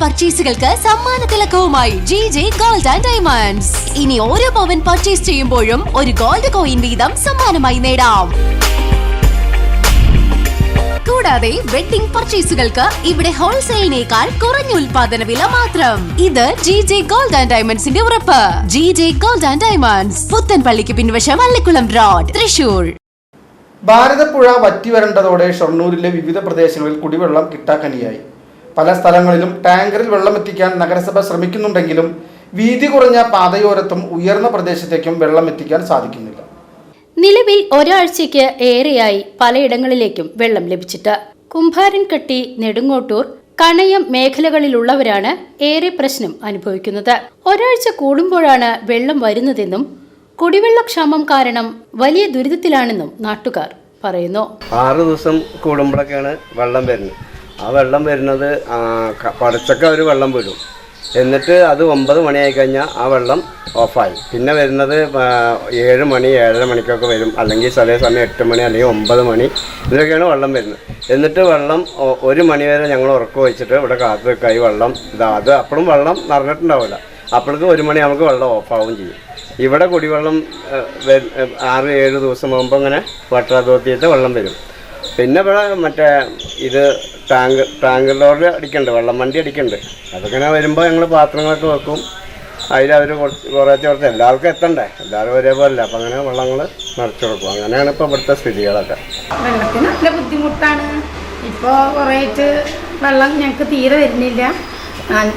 പർച്ചേസുകൾക്ക് സമ്മാന തിലക്കവുമായി G J gold and diamonds ഇനി ഓരോ പവൻ പർച്ചേസ് ചെയ്യുമ്പോഴും ഒരു ഗോൾഡ് കോയിൻ വീതം സമ്മാനമായി നേടാം. കൂടാതെ വെഡിംഗ് പർച്ചേസുകൾക്ക് ഇവിടെ ഹോൾസെയിലിനേക്കാൾ കുറഞ്ഞ ഉൽപാദന വില മാത്രം. ഇത് ജി ജെ ഗോൾഡ് ആൻഡ് ഡയമണ്ട്സിന്റെ ഉറപ്പ്. G J gold and diamonds പുത്തൻപള്ളിക്ക് പിൻവശം അള്ളിക്കുളം റോഡ് തൃശൂർ. ഭാരതപ്പുഴ വറ്റി വരണ്ടതോടെ ഷൊർണൂരിലെ വിവിധ പ്രദേശങ്ങളിൽ കുടിവെള്ളം കിട്ടാക്കനിയായി. പല സ്ഥലങ്ങളിലും ടാങ്കറിൽ വെള്ളമെത്തിക്കാൻ നഗരസഭ ശ്രമിക്കുന്നുണ്ടെങ്കിലും വീതി കുറഞ്ഞ പാതയോരത്തും ഉയർന്ന പ്രദേശത്തേക്കും വെള്ളമെത്തിക്കാൻ സാധിക്കുന്നില്ല. നിലവിൽ ഒരാഴ്ചയ്ക്ക് ഏറെയായി പലയിടങ്ങളിലേക്കും വെള്ളം ലഭിച്ചിട്ട് കുംഭാരൻകട്ടി നെടുങ്ങോട്ടൂർ കണയം മേഖലകളിലുള്ളവരാണ് ഏറെ പ്രശ്നം അനുഭവിക്കുന്നത്. ഒരാഴ്ച കൂടുമ്പോഴാണ് വെള്ളം വരുന്നതെന്നും കുടിവെള്ളക്ഷാമം കാരണം വലിയ ദുരിതത്തിലാണെന്നും നാട്ടുകാർ പറയുന്നു. ആറ് ദിവസം കൂടുമ്പോഴൊക്കെയാണ് വെള്ളം വരുന്നത്. ആ വെള്ളം വരുന്നത് പടച്ചൊക്കെ ഒരു വെള്ളം വിടും. എന്നിട്ട് അത് ഒമ്പത് മണിയായി കഴിഞ്ഞാൽ ആ വെള്ളം ഓഫായി. പിന്നെ വരുന്നത് ഏഴ് മണി ഏഴര മണിക്കൊക്കെ വരും. അല്ലെങ്കിൽ ചില സമയം എട്ട് മണി അല്ലെങ്കിൽ ഒമ്പത് മണി ഇതൊക്കെയാണ് വെള്ളം വരുന്നത്. എന്നിട്ട് വെള്ളം ഒരു മണി വരെ ഞങ്ങൾ ഉറക്കം വെച്ചിട്ട് ഇവിടെ കാത്തു വെക്കായി വെള്ളം ഇതാ അത് അപ്പോഴും വെള്ളം നിറഞ്ഞിട്ടുണ്ടാവില്ല. അപ്പോഴേക്കും ഒരു മണി നമുക്ക് വെള്ളം ഓഫാവും ചെയ്യും. ഇവിടെ കുടിവെള്ളം ആറ് ഏഴ് ദിവസം മുമ്പ് അങ്ങനെ വാട്ടർ അതോറിറ്റിയത്തെ വെള്ളം വരും. പിന്നെ ഇവിടെ മറ്റേ ഇത് ടാങ്ക് ടാങ്ക് ലോറി വെള്ളം വണ്ടി അടിക്കുന്നുണ്ട് അതൊക്കെ വരുമ്പോൾ ഞങ്ങൾ പാത്രങ്ങളൊക്കെ വെക്കും. അതിൽ അവർ കുറച്ച് കുറച്ച് എല്ലാവർക്കും എത്തണ്ടേ? എല്ലാവരും ഒരേപോലെ അപ്പം അങ്ങനെ വെള്ളങ്ങൾ നിറച്ചു കൊടുക്കും. അങ്ങനെയാണ് ഇപ്പോൾ ഇവിടുത്തെ സ്ഥിതികളൊക്കെ. വെള്ളത്തിന് നല്ല ബുദ്ധിമുട്ടാണ്. ഇപ്പോൾ കുറേയായിട്ട് വെള്ളം ഞങ്ങൾക്ക് തീരെ വരുന്നില്ല.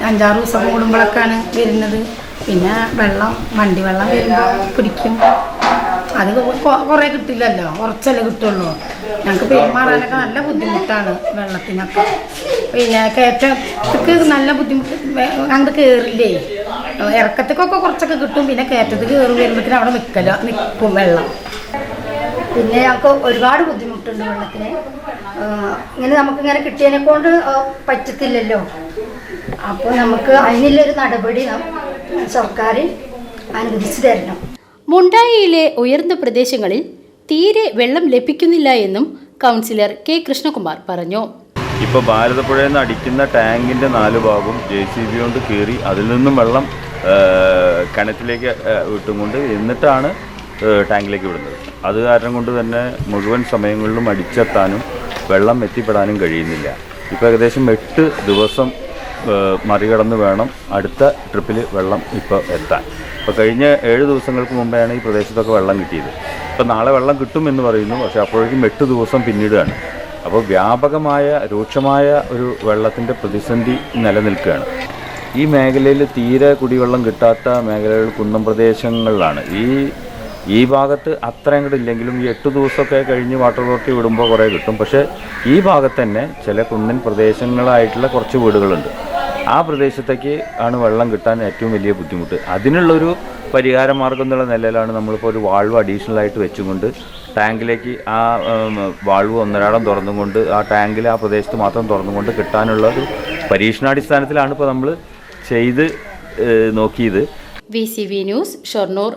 അഞ്ചാറ് ദിവസം കൂടുമ്പോഴൊക്കെയാണ് വരുന്നത്. പിന്നെ വെള്ളം വണ്ടി വെള്ളം വരുമ്പോൾ പിടിക്കും. അത് കുറെ കിട്ടില്ലല്ലോ. കുറച്ചല്ലേ കിട്ടുള്ളൂ. ഞങ്ങൾക്ക് പെരുമാറാനൊക്കെ നല്ല ബുദ്ധിമുട്ടാണ് വെള്ളത്തിനൊക്കെ. പിന്നെ കയറ്റത്തേക്ക് നല്ല ബുദ്ധിമുട്ട്. അങ്ങോട്ട് കയറില്ലേ ഇറക്കത്തേക്കൊക്കെ കുറച്ചൊക്കെ കിട്ടും. പിന്നെ കയറ്റത്ത് കയറി വരുമ്പോഴത്തേക്കും അവിടെ നിൽക്കല നിൽക്കും വെള്ളം. പിന്നെ ഞങ്ങൾക്ക് ഒരുപാട് ബുദ്ധിമുട്ടുണ്ട് വെള്ളത്തിന്. നമുക്ക് ഇങ്ങനെ നമുക്കിങ്ങനെ കിട്ടിയതിനെ കൊണ്ട് പറ്റത്തില്ലല്ലോ. അപ്പോൾ നമുക്ക് അതിനുള്ളൊരു നടപടി സർക്കാർ അനുവദിച്ചു തരണം. മുണ്ടായിയിലെ ഉയർന്ന പ്രദേശങ്ങളിൽ തീരെ വെള്ളം ലഭിക്കുന്നില്ല എന്നും കൗൺസിലർ കെ കൃഷ്ണകുമാർ പറഞ്ഞു. ഇപ്പോൾ ഭാരതപ്പുഴയിൽ നിന്ന് അടിക്കുന്ന ടാങ്കിന്റെ നാല് ഭാഗവും ജെ സി ബി കൊണ്ട് കീറി അതിൽ നിന്നും വെള്ളം കിണറ്റിലേക്ക് വിട്ടുകൊണ്ട് വിട്ടും കൊണ്ട് എന്നിട്ടാണ് ടാങ്കിലേക്ക് വിടുന്നത്. അത് കാരണം കൊണ്ട് തന്നെ മുഴുവൻ സമയങ്ങളിലും അടിച്ചെത്താനും വെള്ളം എത്തിപ്പെടാനും കഴിയുന്നില്ല. ഇപ്പോൾ ഏകദേശം എട്ട് ദിവസം മറികടന്ന് വേണം അടുത്ത ട്രിപ്പിൽ വെള്ളം ഇപ്പോൾ എത്താൻ. ഇപ്പോൾ കഴിഞ്ഞ ഏഴ് ദിവസങ്ങൾക്ക് മുമ്പാണ് ഈ പ്രദേശത്തൊക്കെ വെള്ളം കിട്ടിയത്. ഇപ്പോൾ നാളെ വെള്ളം കിട്ടുമെന്ന് പറയുന്നു. പക്ഷേ അപ്പോഴേക്കും എട്ട് ദിവസം പിന്നീടാണ് അപ്പോൾ വ്യാപകമായ രൂക്ഷമായ ഒരു വെള്ളത്തിന്റെ പ്രതിസന്ധി നിലനിൽക്കുകയാണ്. ഈ മേഖലയിൽ തീരെ കുടിവെള്ളം കിട്ടാത്ത മേഖലകൾ കുന്നം പ്രദേശങ്ങളിലാണ്. ഈ ഈ ഭാഗത്ത് അത്ര അങ്ങോട്ട് ഇല്ലെങ്കിലും ഈ എട്ട് ദിവസമൊക്കെ കഴിഞ്ഞ് വാട്ടർ അതോറിറ്റി വിടുമ്പോൾ കുറേ കിട്ടും. പക്ഷേ ഈ ഭാഗത്ത് തന്നെ ചില കുന്നൻ പ്രദേശങ്ങളായിട്ടുള്ള കുറച്ച് വീടുകളുണ്ട്. ആ പ്രദേശത്തേക്ക് ആണ് വെള്ളം കിട്ടാൻ ഏറ്റവും വലിയ ബുദ്ധിമുട്ട്. അതിനുള്ളൊരു പരിഹാര മാർഗം എന്നുള്ള നിലയിലാണ് നമ്മളിപ്പോൾ ഒരു വാൾവ് അഡീഷണൽ ആയിട്ട് വെച്ചുകൊണ്ട് ടാങ്കിലേക്ക് ആ വാൾവ് ഒന്നരാടം തുറന്നുകൊണ്ട് ആ ടാങ്കിൽ ആ പ്രദേശത്ത് മാത്രം തുറന്നുകൊണ്ട് കിട്ടാനുള്ള ഒരു പരീക്ഷണാടിസ്ഥാനത്തിലാണ് ഇപ്പോൾ നമ്മൾ ചെയ്ത് നോക്കിയത്. V C V news Shoranur.